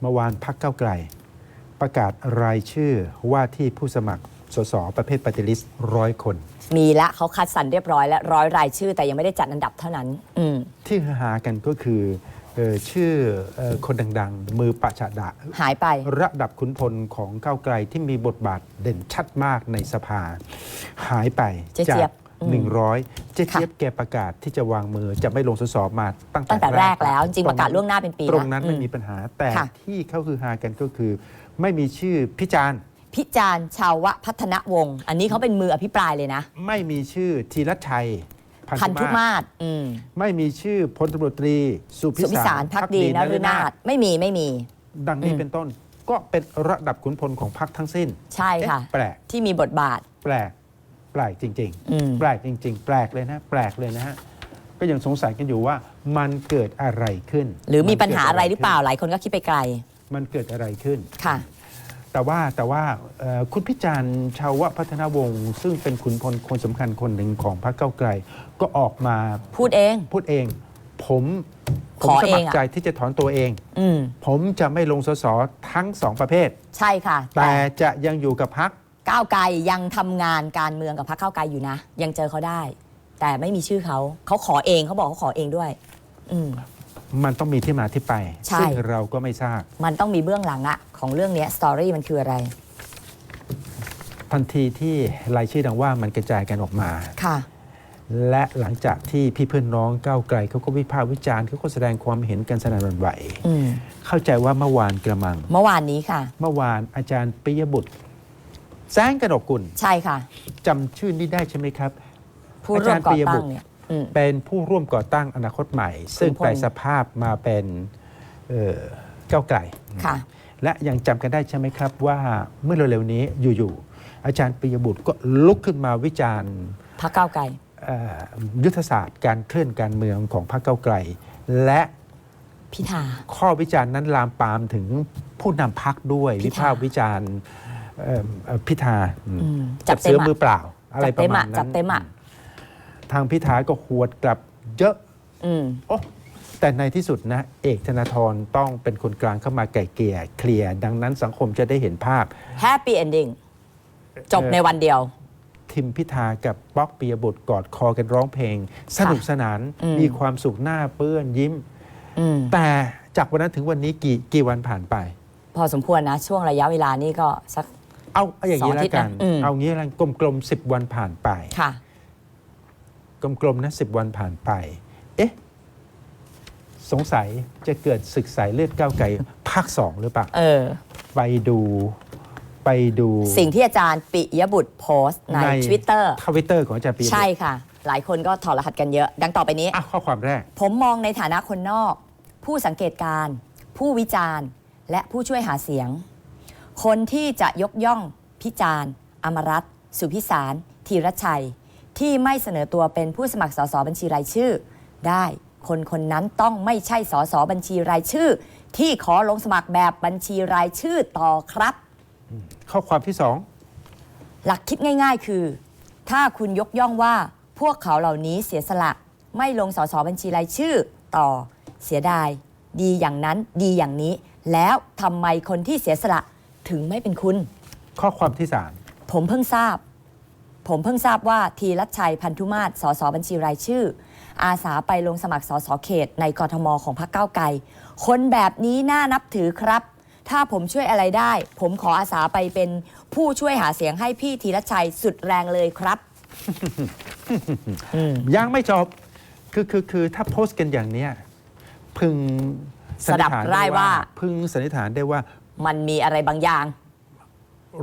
เมื่อวานพักเก้าวไกล ประกาศรายชื่อว่าที่ผู้สมัครสสประเภทปฏิริษร้อยคน มีละเขาคัดสรรเรียบร้อยและร้อยรายชื่อแต่ยังไม่ได้จัดอันดับเท่านั้น อืมที่ฮือหากันก็คือเอ่อชื่อเอ่อคนดังๆ มือประชาดะ หายไป ระดับขุนพลของก้าวไกลที่มีบทบาทเด่นชัดมากในสภา หายไปเจ๊จาเจี๊ยกบอืม 100 เจ๊เจี๊ยบแกประกาศที่จะวางมือจะไม่ลงสสมาตั้งตั้งแต่แรกแล้ว จริงตประกาศล่วงหน้าเป็นปีตรงนั้นแล้วไม่อืมีปัญหาแต่ค่ะที่เขาคือหากันก็คือ ไม่มีชื่อพิจารณ์พิจารณ์ชาวะพัฒนวงศ์อันนี้เขาเป็นมืออภิปรายเลยนะ ไม่มีชื่อธีรชัยพันธุมาศอืมไม่มีชื่อพลตำรวจตรี สุพิสุพิสารพักดีนฤนาถไม่มีไม่มี ดังนี้อืมเป็นต้น ก็เป็นระดับขุนพลของพรรคทั้งสิ้น ใช่ค่ะเอ๊แปลกที่มีบทบาท แปลก แปลกจริง อืม ๆ แปลกจริง ๆ แปลกเลยนะ แปลกเลยนะฮะก็ยังสงสัยกันอยู่ว่ามันเกิดอะไรขึ้นหรือมีปัญหามันอะไรกิดหรือเปล่าหลายคนก็คิดไปไกลมันเกิดอะไรขึ้น ค่ะ แต่ว่าแต่ว่าเอ่อคุณพิจารณ์ชาวพัฒนาวงศ์ซึ่งเป็นขุนพลคนสำคัญคนหนึ่งของพรรคเก้าวไกล ก็ออกมาพูดเอง พูดเอง ผมผขมอสเองมัครอะใจที่จะถอนตัวเอง อืมผมจะไม่ลงสสทั้งสองประเภท ใช่ค่ะ แต่จะยังอยู่กับพรรค ก้าวไกลยังทำงานการเมืองกับพรรคก้าวไกลอยู่นะ ยังเจอเขาได้ แต่ไม่มีชื่อเขาเขาขอเองเขาบอกเขาขอเองด้วย อืม มันต้องมีที่มาที่ไป ใช่ ซึ่งเราก็ไม่ทราบ มันต้องมีเบื้องหลังอะของเรื่องเนี้สตอรี่มันคืออะไร ทันทีที่รายชื่อดังว่ามันกระจายกันออกมา ค่ะ และหลังจากที่พี่เพื่อนน้องก้าวไกลเขาก็วิพากษ์วิจารณ์เขาก็แสดงความเห็นกันสนั่นหวั่นไหว อืมเข้าใจว่าเมื่อวานกระมัง เมื่อวานนี้ค่ะ เมื่อวานอาจารย์ปิยบุตร แสงกระดกกุลใช่ค่ะจำชื่อนี้ได้ใช่ไหมครับ ผู้ร่วมก่อตั้งเนี่ยอืม เป็นผู้ร่วมก่อตั้งอนาคตใหม่ ซึ่งคุณพลแปลสภาพมาเป็นเอ่อก้าวไกล ค่ะ และยังจำกันได้ใช่ไหมครับว่าเมื่อเร็วๆนี้อยู่ๆอาจารย์ปิยบุตรก็ลุกขึ้นมาวิจารณ์พรรคก้าวไกล เอ่อยุทธศาสตร์การเคลื่อนการเมืองของพรรคเก้าวไกล และพิธา ข้อวิจารณ์นั้นลามปามถึงผู้นำพักด้วยพิธา วิพากษ์วิจารณ์ เอิ่มเอ่อพิธาอืมอืมจับเต็เสืมออะมือเปล่า อะไรจับประเต็มมาอะณนั้นจับเต็มอะทางพิธาก็หวดกลับเยอะ อืม โอ้แต่ในที่สุดนะ เอกธนาธรต้องเป็นคนกลางเข้ามาไก่เกลี่ยเคลียร์ดังนั้นสังคมจะได้เห็นภาพ Happy Ending จบในวันเดียว ทิมพิธากับป๊อกปียบุตรกอดคอกันร้องเพลง สนุกสนานอืม มีความสุขหน้าเปื้อนยิ้ม อืม แต่จากวันนั้นถึงวันนี้กี่กี่วันผ่านไป พอสมควรนะ ช่วงระยะเวลานี่ก็สัก เอาเอาอย่างนี้สองอาทิแล้ตวย์กันนะอืมเอางี้แล้วกันกลมๆสิบวันผ่านไปค่ะกลมๆนะสิบวันผ่านไป เอ๊ะ สงสัยจะเกิดศึกสายเลือดก้าวไกลภาคสองหรือเปล่าเออ ไปดูไปดู สิ่งที่อาจารย์ปิยบุตรโพสต์ใน Twitter ทวิตเตอร์ของอาจารย์ปียบุตรใช่ค่ะ หลายคนก็ถอดรหัสกันเยอะ ดังต่อไปนี้อะข้อความแรก ผมมองในฐานะคนนอก ผู้สังเกตการณ์ผู้วิจารณ์ และผู้ช่วยหาเสียง คนที่จะยกย่องพิจารณ์อมรัตน์สุพิสารธีรชัย ที่ไม่เสนอตัวเป็นผู้สมัครสสบัญชีรายชื่อ ได้คนคนนั้นต้องไม่ใช่สสบัญชีรายชื่อ ที่ขอลงสมัครแบบบัญชีรายชื่อต่อครับ ข้อความที่สองหลักคิดง่าย ๆ คือ ถ้าคุณยกย่องว่าพวกเขาเหล่านี้เสียสละไม่ลงสสบัญชีรายชื่อ ต่อเสียดาย ดีอย่างนั้นดีอย่างนี้ แล้วทำไมคนที่เสียสละ ถึงไม่เป็นคุณ ข้อความที่สามผมเพิ่งทราบ ผมเพิ่งทราบว่าทีรัชชัยพันธุมาศสสบัญชีรายชื่อ อาสาไปลงสมัครสสเขต ในกทมของพรรคก้าวไกล คนแบบนี้น่านับถือครับ ถ้าผมช่วยอะไรได้ ผมขออาสาไปเป็นผู้ช่วยหาเสียงให้พี่ธีรชัยสุดแรงเลยครับ อืม ยังไม่จบคือคือคือถ้าโพสต์กันอย่างเนี้ยพึงสดับนนิษฐนไร่ว่า พึงสันนิษฐานได้ว่า มันมีอะไรบางอย่าง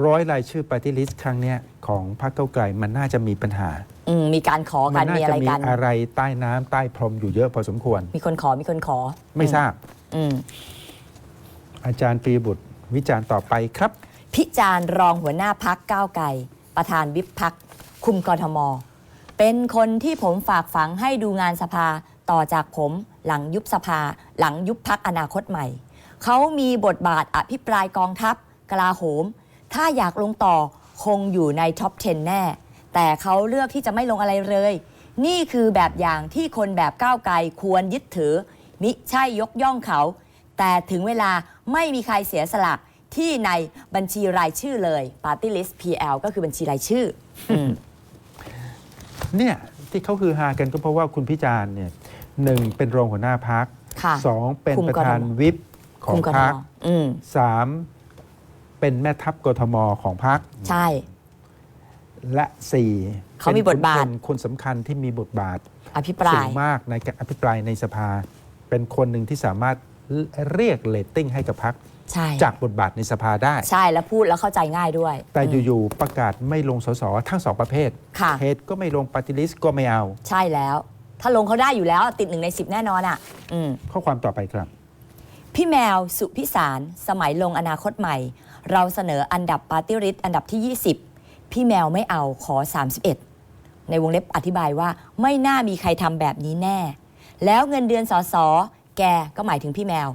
ร้อยรายชื่อปฏิลิสครั้งเนี้ยของพรรคเก้าวไกลมันน่าจะมีปัญหา อืมมีการขอมักันน่ามีอะจะไรมีกันอะไรใต้น้ำใต้พรมอยู่เยอะพอสมควร มีคนขอมีคนขอไม่ทราบ อืม อาจารย์ปรีบุตรวิจารณ์ต่อไปครับ พิจารณ์รองหัวหน้าพักก้าวไกลประธานวิปพักคุมกทม เป็นคนที่ผมฝากฝังให้ดูงานสภาต่อจากผมหลังยุบสภา หลังยุบพักอนาคตใหม่ เขามีบทบาทอภิปรายกองทัพ กลาโหม ถ้าอยากลงต่อคงอยู่ในท็อป 10 แน่ แต่เขาเลือกที่จะไม่ลงอะไรเลย นี่คือแบบอย่างที่คนแบบก้าวไกลควรยึดถือ มิใช่ยกย่องเขา แต่ถึงเวลาไม่มีใครเสียสละที่ในบัญชีรายชื่อเลย Party List PL ก็คือบัญชีรายชื่ออืมเนี่ยที่เขาคือฮากันก็เพราะว่าคุณพิจารณ์เนี่ยหนึ่งเป็นรองหัวหน้าพักค่ะสองเป็นคุมประธานกทมวิป ขอคุงมกทพักมอืมสามเป็นแม่ทัพกทมของพักใช่ และสี่เขามีบทบาท เป็นคนสำคัญที่มีบทบาทอภิปราสูย งมากในการอภิปรายในสภา เป็นคนหนึ่งที่สามารถเรียกเลตติ้งให้กับพักใช่จากบทบาทในสภาได้ ใช่แล้วพูดแล้วเข้าใจง่ายด้วยแต่อืมอยู่ ๆ ประกาศไม่ลงสสทั้งสองประเภทค่ะเหตุก็ไม่ลงปฏิลิสก็ไม่เอา ใช่แล้ว ถ้าลงเขาได้อยู่แล้ว ติดหนึ่งในสิบแน่นอนอะ อืม ข้อความต่อไปครับ พี่แมวสุพิสารสมัยลงอนาคตใหม่ เราเสนออันดับปาร์ตี้ริสอันดับที่ 20 พี่แมวไม่เอาขอ 31 ในวงเล็บอธิบายว่าไม่น่ามีใครทำแบบนี้แน่ แล้วเงินเดือนสอสอแกก็หมายถึงพี่แมว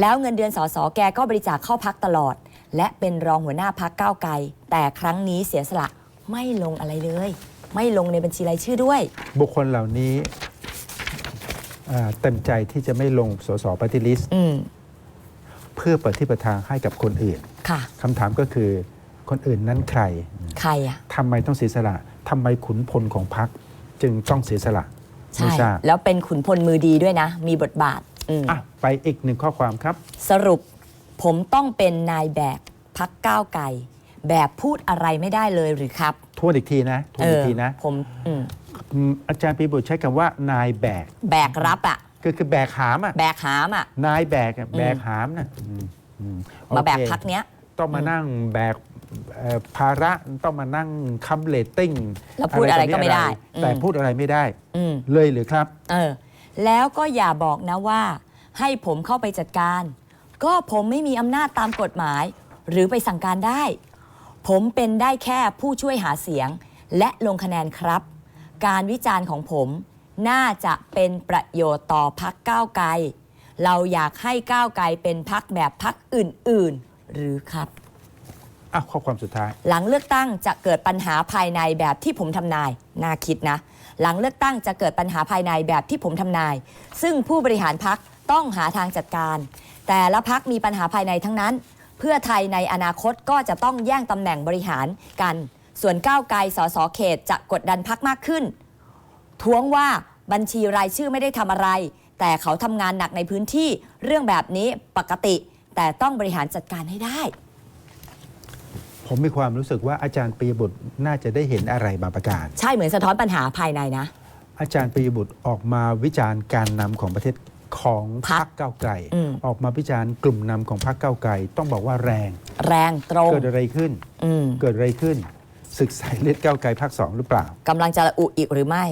แล้วเงินเดือนสอสอแกก็บริจาคเข้าพักตลอด และเป็นรองหัวหน้าพักก้าวไกล แต่ครั้งนี้เสียสละไม่ลงอะไรเลย ไม่ลงในบัญชีรายชื่อด้วย บุคคลเหล่านี้ เต็มใจที่จะไม่ลงสสปฏิลิสอืมเพื่อเปิดที่ประทางให้กับคนอื่นค่ะคำถามก็คือคนอื่นนั้นใคร ใครอะทำไมต้องเสียสละทำไมขุนพลของพักจึงต้องเสียสละใช่ไม่ทราบแล้วเป็นขุนพลมือดีด้วยนะ มีบทบาทอืมอะไปอีกหนึ่งข้อความครับ สรุปผมต้องเป็นนายแบกพักก้าวไกลแบบพูดอะไรไม่ได้เลยหรือครับทวนอีกทีนะทวนอีกทีนะผม อืมอืมอาจารย์ปีบุตรใช้คำว่านายแบกแบกรับอะก็คือแบกหามอะแบกหามอะนายแบกอะแบกหามนะอืมอืมมาแบกโอเคพักเนี้ย ต้องมานั่งแบกเอ่อภาระต้องมานั่งคำเลตติ้งแล้วพูดอะไรก็ไม่ได้แต่อืมพูดอะไรไม่ได้ อืม เลยหรือครับ เออแล้วก็อย่าบอกนะว่า ให้ผมเข้าไปจัดการ ก็ผมไม่มีอำนาจตามกฎหมาย หรือไปสั่งการได้ ผมเป็นได้แค่ผู้ช่วยหาเสียง และลงคะแนนครับ การวิจารณ์ของผม น่าจะเป็นประโยชน์ต่อพักก้าวไกล เราอยากให้ก้าวไกลเป็นพักแบบพักอื่นๆ หรือครับอะข้อความสุดท้าย หลังเลือกตั้งจะเกิดปัญหาภายในแบบที่ผมทำนาย น่าคิดนะ หลังเลือกตั้งจะเกิดปัญหาภายในแบบที่ผมทำนาย ซึ่งผู้บริหารพักต้องหาทางจัดการ แต่ละพักมีปัญหาภายในทั้งนั้น เพื่อไทยในอนาคตก็จะต้องแย่งตำแหน่งบริหารกัน ส่วนก้าวไกลสสเขตจะกดดันพักมากขึ้น ท้วงว่าบัญชีรายชื่อไม่ได้ทำอะไร แต่เขาทำงานหนักในพื้นที่เรื่องแบบนี้ปกติ แต่ต้องบริหารจัดการให้ได้ ผมมีความรู้สึกว่าอาจารย์ปียบุตรน่าจะได้เห็นอะไรบางประการ ใช่เหมือนสะท้อนปัญหาภายในนะ อาจารย์ปียบุตรออกมาวิจารณ์การนำของประเทศของพรรคก้าวไกล อืม ออกมาวิจารณ์กลุ่มนำของพรรคก้าวไกล ต้องบอกว่าแรง แรงตรง เกิดอะไรขึ้น อืม เกิดอะไรขึ้น ศึกสายเลือดก้าวไกลภาคสองหรือเปล่ากำลังจะระอุอีกหรือไม่